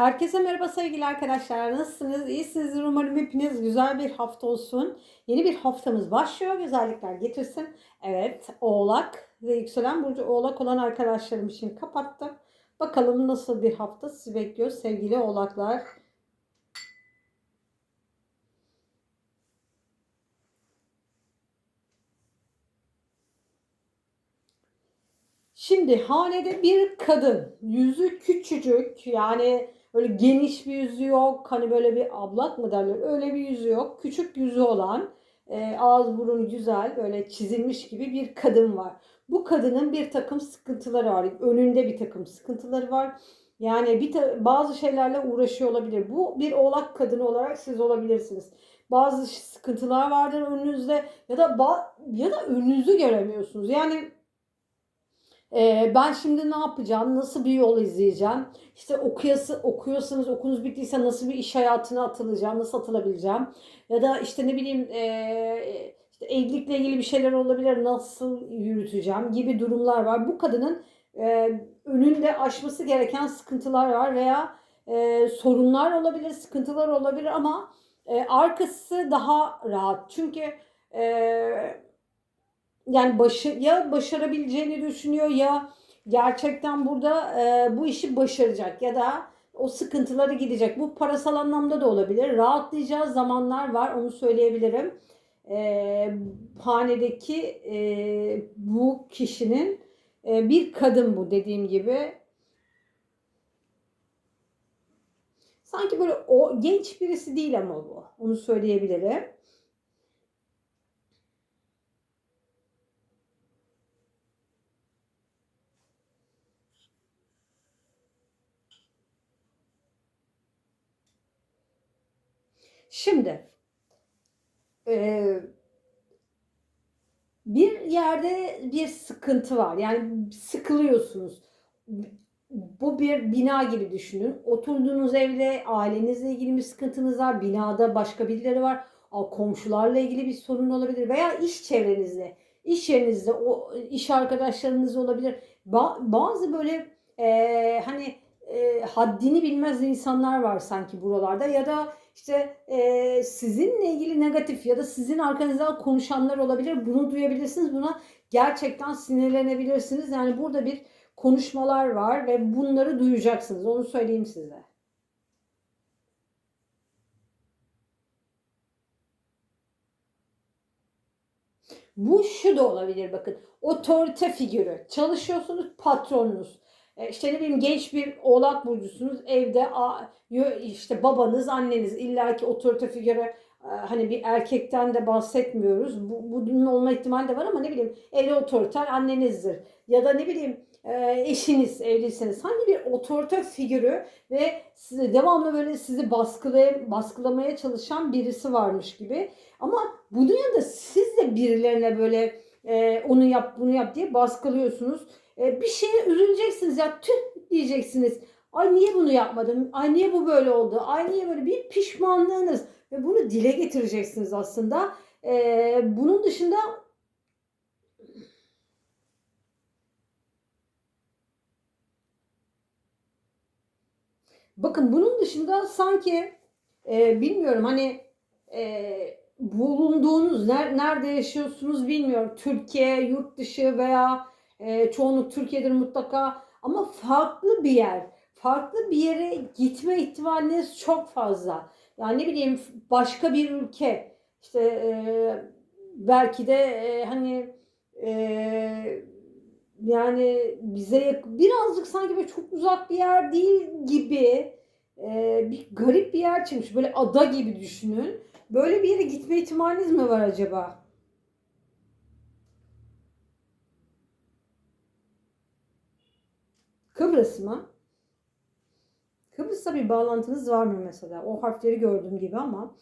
Herkese merhaba sevgili arkadaşlar. Nasılsınız? İyisinizdir. Umarım hepiniz güzel bir hafta olsun. Yeni bir haftamız başlıyor. Güzellikler getirsin. Evet, Oğlak ve yükselen burcu Oğlak olan arkadaşlarım için kapattım. Bakalım nasıl bir hafta sizi bekliyor sevgili Oğlaklar. Şimdi hanede bir kadın, yüzü küçücük yani böyle geniş bir yüzü yok. Hani böyle bir ablak mı derler öyle bir yüzü yok. Küçük yüzü olan e, ağız burun güzel böyle çizilmiş gibi bir kadın var. Bu kadının bir takım sıkıntıları var. Önünde bir takım sıkıntıları var. Yani bir bazı şeylerle uğraşıyor olabilir. Bu bir oğlak kadını olarak siz olabilirsiniz. Bazı sıkıntılar vardır önünüzde ya da ya da önünüzü göremiyorsunuz. Yani ee, ben şimdi ne yapacağım? Nasıl bir yol izleyeceğim? İşte okuyası, okuyorsanız okulunuz bittiyse nasıl bir iş hayatına atılacağım? Nasıl atılabileceğim? Ya da işte ne bileyim ee, işte evlilikle ilgili bir şeyler olabilir. Nasıl yürüteceğim gibi durumlar var. Bu kadının ee, önünde aşması gereken sıkıntılar var veya ee, sorunlar olabilir, sıkıntılar olabilir ama ee, arkası daha rahat. Çünkü ee, yani başı, ya başarabileceğini düşünüyor ya gerçekten burada e, bu işi başaracak ya da o sıkıntıları gidecek. Bu parasal anlamda da olabilir. Rahatlayacağı zamanlar var onu söyleyebilirim. E, hanedeki e, bu kişinin e, bir kadın bu dediğim gibi. Sanki böyle o genç birisi değil ama bu. Onu söyleyebilirim. Şimdi e, bir yerde bir sıkıntı var. Yani sıkılıyorsunuz. Bu bir bina gibi düşünün. Oturduğunuz evde ailenizle ilgili bir sıkıntınız var. Binada başka birileri var. Komşularla ilgili bir sorun olabilir veya iş çevrenizde, iş yerinizde, o iş arkadaşlarınız olabilir. bazı böyle e, hani e, haddini bilmez insanlar var sanki buralarda ya da işte e, sizinle ilgili negatif ya da sizin arkanızdan konuşanlar olabilir. Bunu duyabilirsiniz. Buna gerçekten sinirlenebilirsiniz. Yani burada bir konuşmalar var ve bunları duyacaksınız. Onu söyleyeyim size. Bu şu da olabilir bakın. Otorite figürü. Çalışıyorsunuz patronunuz. E, işte ne bileyim genç bir oğlak burcusunuz evde işte babanız anneniz illaki otorite figürü e, hani bir erkekten de bahsetmiyoruz. Bu, bunun olma ihtimali de var ama ne bileyim evde otoriter annenizdir. Ya da ne bileyim e, eşiniz evliyseniz hangi bir otorite figürü ve size devamlı böyle sizi baskılay baskılamaya çalışan birisi varmış gibi. Ama bunun yanında siz de birilerine böyle onu yap bunu yap diye baskılıyorsunuz bir şeye üzüleceksiniz ya tüh diyeceksiniz. Ay niye bunu yapmadım? Ay niye bu böyle oldu? Ay niye böyle bir pişmanlığınız ve bunu dile getireceksiniz aslında. E, bunun dışında Bakın bunun dışında sanki e, bilmiyorum hani e, bulunduğunuz ner, nerede yaşıyorsunuz bilmiyorum. Türkiye, yurt dışı veya e, çoğunluk Türkiye'dir mutlaka ama farklı bir yer. Farklı bir yere gitme ihtimaliniz çok fazla. Yani ne bileyim başka bir ülke. İşte e, belki de e, hani e, yani bize birazcık sanki böyle çok uzak bir yer değil gibi e, bir garip bir yer çıkmış. Böyle ada gibi düşünün. Böyle bir yere gitme ihtimaliniz mi var acaba? Kıbrıs mı? Kıbrıs'ta bir bağlantınız var mı mesela? O harfleri gördüğüm gibi ama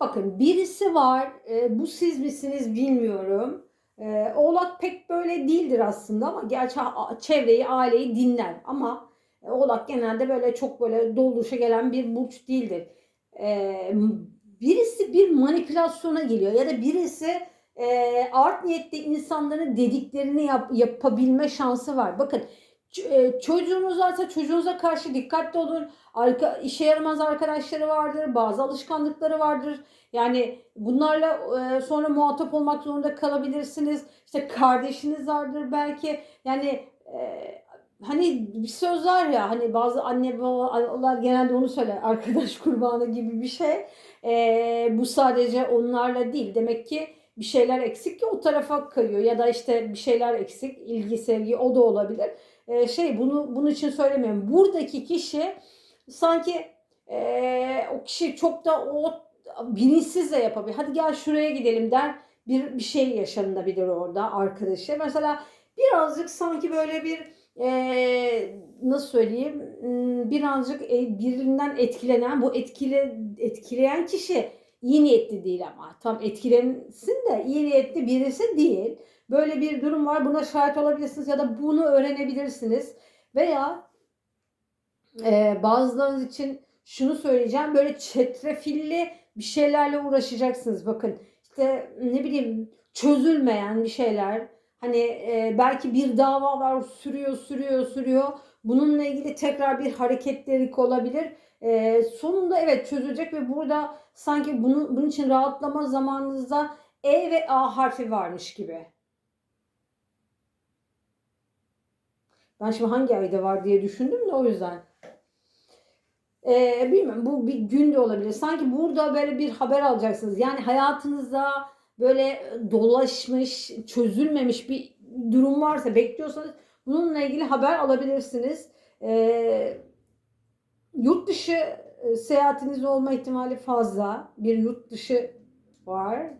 Bakın birisi var. E, bu siz misiniz bilmiyorum. E, Oğlak pek böyle değildir aslında ama gerçi çevreyi, aileyi dinler. Ama e, Oğlak genelde böyle çok böyle dolduruşa gelen bir burç değildir. E, birisi bir manipülasyona geliyor ya da birisi e, art niyetli insanların dediklerini yap, yapabilme şansı var. Bakın e, çocuğunuz varsa çocuğunuza karşı dikkatli olun. Arka, işe yaramaz arkadaşları vardır, bazı alışkanlıkları vardır. Yani bunlarla e, sonra muhatap olmak zorunda kalabilirsiniz. İşte kardeşiniz vardır belki. Yani e, hani bir söz var ya hani bazı anne babalar genelde onu söyler arkadaş kurbanı gibi bir şey. E, bu sadece onlarla değil. Demek ki bir şeyler eksik ki o tarafa kayıyor ya da işte bir şeyler eksik ilgi sevgi o da olabilir. E, şey bunu bunun için söylemiyorum. Buradaki kişi sanki e, o kişi çok da o bilinçsiz de yapabilir. Hadi gel şuraya gidelim der. Bir, bir şey yaşanabilir orada arkadaşı. Mesela birazcık sanki böyle bir e, nasıl söyleyeyim? Hmm, birazcık e, birinden etkilenen bu etkile, etkileyen kişi iyi niyetli değil ama. Tam etkilensin de iyi niyetli birisi değil. Böyle bir durum var buna şahit olabilirsiniz ya da bunu öğrenebilirsiniz. Veya e, bazılarınız için şunu söyleyeceğim böyle çetrefilli bir şeylerle uğraşacaksınız. Bakın işte ne bileyim çözülmeyen bir şeyler Hani e, belki bir dava var sürüyor sürüyor sürüyor. Bununla ilgili tekrar bir hareketlilik olabilir. E, sonunda evet çözülecek ve burada sanki bunu, bunun için rahatlama zamanınızda E ve A harfi varmış gibi. Ben şimdi hangi ayda var diye düşündüm de o yüzden. Ee, bilmiyorum bu bir gün de olabilir. Sanki burada böyle bir haber alacaksınız. Yani hayatınızda böyle dolaşmış, çözülmemiş bir durum varsa bekliyorsanız bununla ilgili haber alabilirsiniz. Ee, yurt dışı e, seyahatiniz olma ihtimali fazla. Bir yurt dışı var.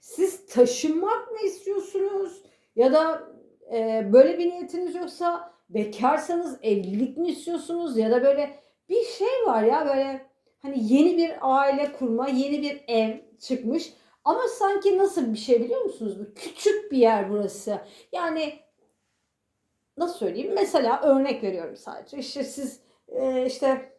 Siz taşınmak mı istiyorsunuz? Ya da e, böyle bir niyetiniz yoksa bekarsanız evlilik mi istiyorsunuz? Ya da böyle bir şey var ya böyle hani yeni bir aile kurma, yeni bir ev çıkmış. Ama sanki nasıl bir şey biliyor musunuz? Bu küçük bir yer burası. Yani nasıl söyleyeyim? Mesela örnek veriyorum sadece. İşte siz e, işte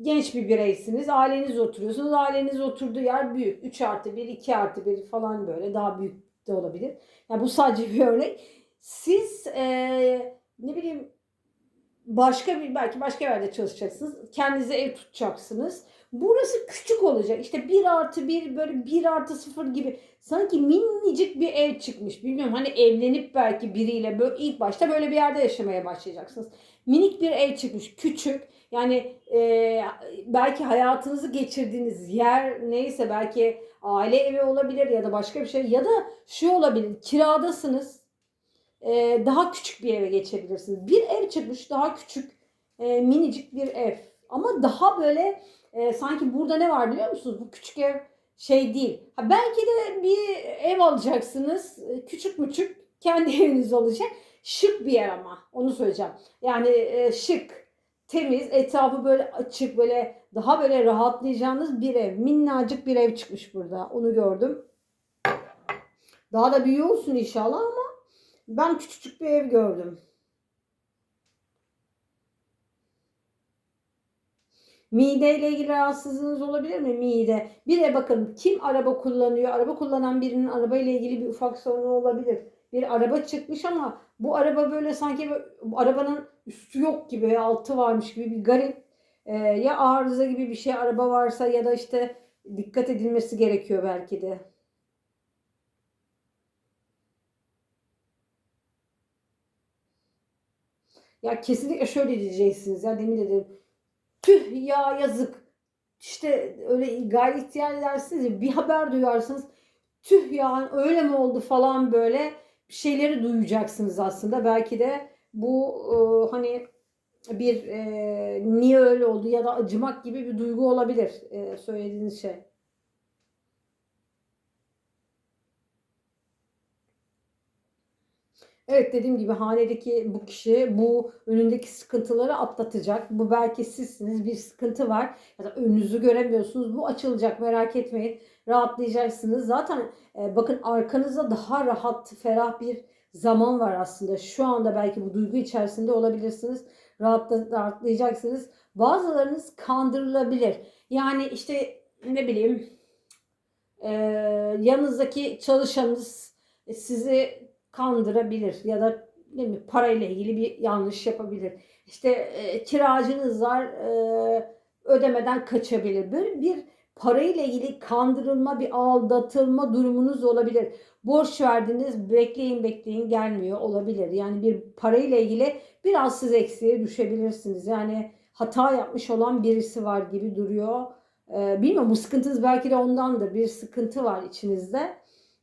genç bir bireysiniz. Aileniz oturuyorsunuz. Aileniz oturduğu yer büyük. 3 artı 1, 2 artı 1 falan böyle. Daha büyük de olabilir. Yani bu sadece bir örnek. Siz e, ne bileyim başka bir belki başka yerde çalışacaksınız. Kendinize ev tutacaksınız. Burası küçük olacak. İşte 1 artı 1 böyle 1 artı 0 gibi sanki minicik bir ev çıkmış. Bilmiyorum hani evlenip belki biriyle böyle ilk başta böyle bir yerde yaşamaya başlayacaksınız. Minik bir ev çıkmış. Küçük. Yani e, belki hayatınızı geçirdiğiniz yer neyse belki aile evi olabilir ya da başka bir şey ya da şu olabilir kiradasınız e, daha küçük bir eve geçebilirsiniz. Bir ev çıkmış daha küçük e, minicik bir ev ama daha böyle e, sanki burada ne var biliyor musunuz? Bu küçük ev şey değil. Ha, belki de bir ev alacaksınız e, küçük müçük kendi eviniz olacak. Şık bir yer ama onu söyleyeceğim. Yani e, şık, temiz, etrafı böyle açık, böyle daha böyle rahatlayacağınız bir ev. Minnacık bir ev çıkmış burada. Onu gördüm. Daha da büyüyor olsun inşallah ama ben küçücük bir ev gördüm. Mide ile ilgili rahatsızlığınız olabilir mi? Mide. Bir de bakın kim araba kullanıyor? Araba kullanan birinin araba ile ilgili bir ufak sorunu olabilir. Bir araba çıkmış ama bu araba böyle sanki arabanın üstü yok gibi, altı varmış gibi bir garip. Ee, ya arıza gibi bir şey araba varsa ya da işte dikkat edilmesi gerekiyor belki de. Ya kesinlikle şöyle diyeceksiniz ya demin dedim. Tüh ya yazık. İşte öyle gayri ihtiyar edersiniz ya bir haber duyarsınız. Tüh ya öyle mi oldu falan böyle şeyleri duyacaksınız aslında. Belki de bu e, hani bir e, niye öyle oldu ya da acımak gibi bir duygu olabilir e, söylediğiniz şey. Evet dediğim gibi hanedeki bu kişi bu önündeki sıkıntıları atlatacak. Bu belki sizsiniz bir sıkıntı var ya da önünüzü göremiyorsunuz. Bu açılacak merak etmeyin. Rahatlayacaksınız. Zaten e, bakın arkanızda daha rahat, ferah bir zaman var aslında. Şu anda belki bu duygu içerisinde olabilirsiniz. Rahatla, rahatlayacaksınız. Bazılarınız kandırılabilir. Yani işte ne bileyim e, yanınızdaki çalışanınız sizi kandırabilir ya da ne bileyim, parayla ilgili bir yanlış yapabilir. İşte e, kiracınız var e, ödemeden kaçabilir. Böyle bir parayla ilgili kandırılma, bir aldatılma durumunuz olabilir. Borç verdiniz, bekleyin bekleyin gelmiyor olabilir. Yani bir parayla ilgili biraz siz eksiğe düşebilirsiniz. Yani hata yapmış olan birisi var gibi duruyor. Ee, bilmiyorum bu sıkıntınız belki de ondandır. Bir sıkıntı var içinizde.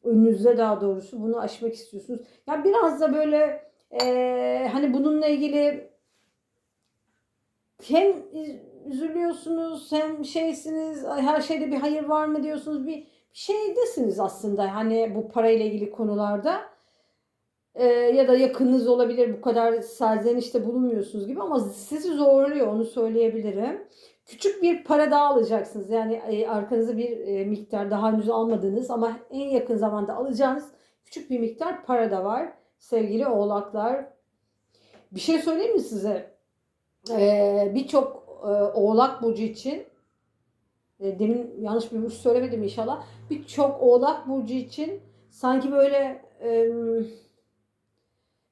Önünüzde daha doğrusu bunu aşmak istiyorsunuz. Ya biraz da böyle e, hani bununla ilgili hem üzülüyorsunuz hem şeysiniz "Ay, her şeyde bir hayır var mı diyorsunuz bir şeydesiniz aslında hani bu parayla ilgili konularda Ee, ya da yakınınız olabilir bu kadar serzenişte bulunmuyorsunuz gibi ama sizi zorluyor onu söyleyebilirim. Küçük bir para daha alacaksınız yani e, bir e, miktar daha henüz almadığınız ama en yakın zamanda alacağınız küçük bir miktar para da var sevgili oğlaklar. Bir şey söyleyeyim mi size? Ee, Birçok e, oğlak burcu için e, demin yanlış bir burç söylemedim inşallah. Birçok oğlak burcu için sanki böyle e,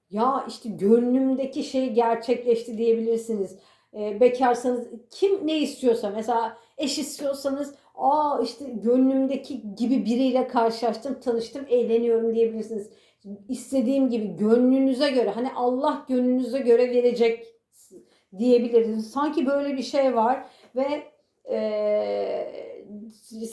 ya işte gönlümdeki şey gerçekleşti diyebilirsiniz. E, bekarsanız kim ne istiyorsa mesela eş istiyorsanız aa işte gönlümdeki gibi biriyle karşılaştım, tanıştım, eğleniyorum diyebilirsiniz. İstediğim gibi gönlünüze göre hani Allah gönlünüze göre verecek diyebiliriz. Sanki böyle bir şey var ve e,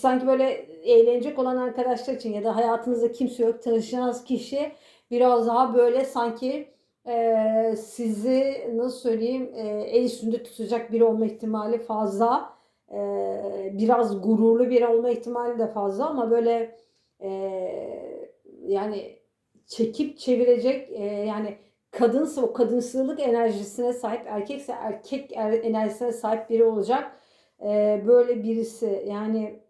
sanki böyle eğlenecek olan arkadaşlar için ya da hayatınızda kimse yok tanışacağınız kişi biraz daha böyle sanki e, sizi nasıl söyleyeyim e, el üstünde tutacak biri olma ihtimali fazla. E, biraz gururlu biri olma ihtimali de fazla ama böyle e, yani çekip çevirecek e, yani kadınsa o kadınsılık enerjisine sahip, erkekse erkek er- enerjisine sahip biri olacak. Ee, böyle birisi yani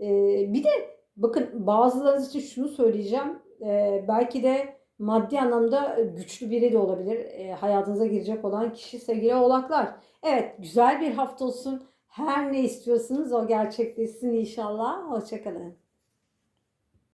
e, bir de bakın bazılarınız için şunu söyleyeceğim. Ee, belki de maddi anlamda güçlü biri de olabilir. Ee, hayatınıza girecek olan kişi sevgili oğlaklar. Evet güzel bir hafta olsun. Her ne istiyorsanız o gerçekleşsin inşallah. Hoşçakalın.